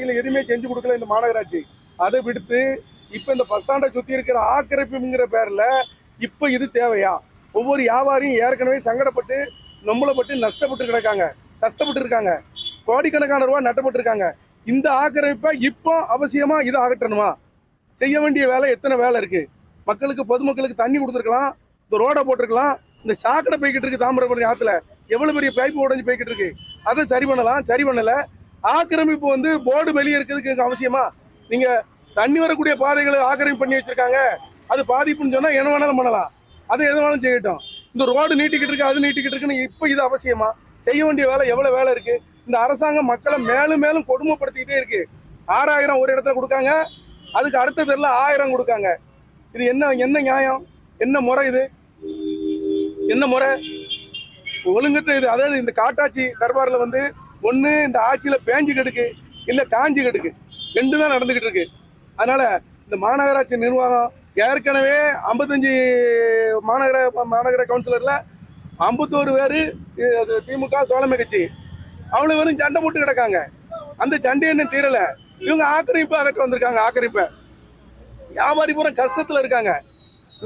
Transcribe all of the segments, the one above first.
விவசாயிகள் எதுவுமே செஞ்சு கொடுக்கல இந்த மாநகராட்சி. அதை விடுத்து இப்போ இந்த பஸ் ஸ்டாண்டை சுற்றி இருக்கிற ஆக்கிரமிப்புங்கிற பேரில் இப்போ இது தேவையா? ஒவ்வொரு வியாபாரியும் ஏற்கனவே சங்கடப்பட்டு நொம்பலப்பட்டு நஷ்டப்பட்டு கிடக்காங்க. கஷ்டப்பட்டு இருக்காங்க. கோடிக்கணக்கான ரூபா நட்டப்பட்டு இருக்காங்க இந்த ஆக்கிரமிப்பை இப்போ அவசியமாக இதை அகற்றணுமா? செய்ய வேண்டிய வேலை எத்தனை வேலை இருக்குது மக்களுக்கு பொதுமக்களுக்கு தண்ணி கொடுத்துருக்கலாம் இந்த ரோடை போட்டிருக்கலாம் இந்த சாக்கடை போய்கிட்டு இருக்கு தாமிரபரணி ஆற்றுல எவ்வளோ பெரிய பைப்பு உடஞ்சி போய்கிட்டு இருக்கு? அதை சரி பண்ணலாம் சரி பண்ணலை. ஆக்கிரமிப்பு வந்து போர்டு வெளியே இருக்கிறதுக்கு அவசியமா? நீங்க தண்ணி வரக்கூடிய பாதைகளை ஆக்கிரமிப்பு பண்ணி வச்சிருக்காங்க. அது பாதிப்புன்னு சொன்னா என்ன வேணாலும் பண்ணலாம். அது எது வேணாலும் செய்யட்டும். இந்த ரோடு நீட்டிக்கிட்டு இருக்கு அது நீட்டிக்கிட்டு இருக்குன்னு இப்போ இது அவசியமா? செய்ய வேண்டிய வேலை எவ்வளவு வேலை இருக்கு? இந்த அரசாங்கம் மக்களை மேலும் மேலும் கொடுமைப்படுத்திக்கிட்டே இருக்கு. ஆறாயிரம் ஒரு இடத்துல கொடுக்காங்க. அதுக்கு அடுத்த தெருல ஆயிரம் கொடுக்காங்க. இது என்ன என்ன நியாயம்? என்ன முறை இது? என்ன முறை? ஒழுங்கற்ற இது அதாவது இந்த காட்டாட்சி தர்பாரில் வந்து ஒன்று இந்த ஆட்சியில் பேஞ்சு கெடுக்கு இல்லை காஞ்சி கெடுக்கு ரெண்டு தான் நடந்துக்கிட்டு இருக்கு. அதனால இந்த மாநகராட்சி நிர்வாகம் ஏற்கனவே ஐம்பத்தஞ்சு மாநகர மாநகர கவுன்சிலரில் ஐம்பத்தோரு பேர் திமுக தோழமை கட்சி. அவ்வளவு பேரும் சண்டை போட்டு கிடக்காங்க. அந்த சண்டை என்ன தீரலை. இவங்க ஆக்கிரமிப்பு அகற்ற வந்திருக்காங்க ஆக்கிரமிப்பை. வியாபாரி பூரா கஷ்டத்தில் இருக்காங்க.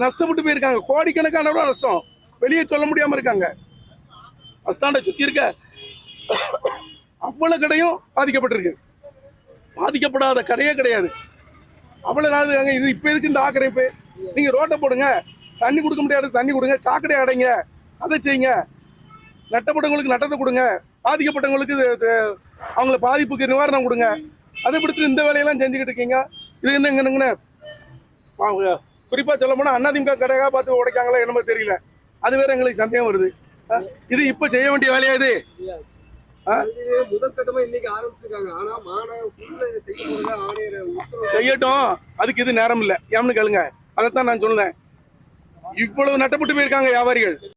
நஷ்டப்பட்டு போயிருக்காங்க. கோடிக்கணக்கான ரூபா நஷ்டம். வெளியே சொல்ல முடியாமல் இருக்காங்க. பஸ் ஸ்டாண்டை இருக்க அவ்வளவு கடையும் பாதிக்கப்பட்டிருக்கு. பாதிக்கப்படாத கடையே கிடையாது. அவ்வளவு நாள் இருக்காங்க. இது இப்ப எதுக்கு இந்த ஆக்கிரமிப்பு? நீங்க ரோட்டை போடுங்க. தண்ணி கொடுக்க முடியாது. தண்ணி கொடுங்க. சாக்கடை அடைங்க. அதை செய்யுங்க. நட்டப்பட்டவங்களுக்கு நட்டத்தை கொடுங்க. பாதிக்கப்பட்டவங்களுக்கு அவங்கள பாதிப்புக்கு நிவாரணம் கொடுங்க. அதை பிடிச்சி இந்த வேலையெல்லாம் செஞ்சுக்கிட்டு இருக்கீங்க. இது என்ன குறிப்பாக சொல்ல போனால் அண்ணாதிமுக கடையாக பார்த்து உடைக்காங்களா என்னமோ தெரியல. அது வேற எங்களுக்கு சந்தேகம் வருது. இது இப்போ செய்ய வேண்டிய வேலையா இது? செய்யட்டும். அதுக்கு இது நேரம் இல்லை. ஏன்னு கேளுங்க. அதைத்தான் நான் சொன்னேன் இவ்வளவு நட்டப்பட்டு போயிருக்காங்க வியாபாரிகள்.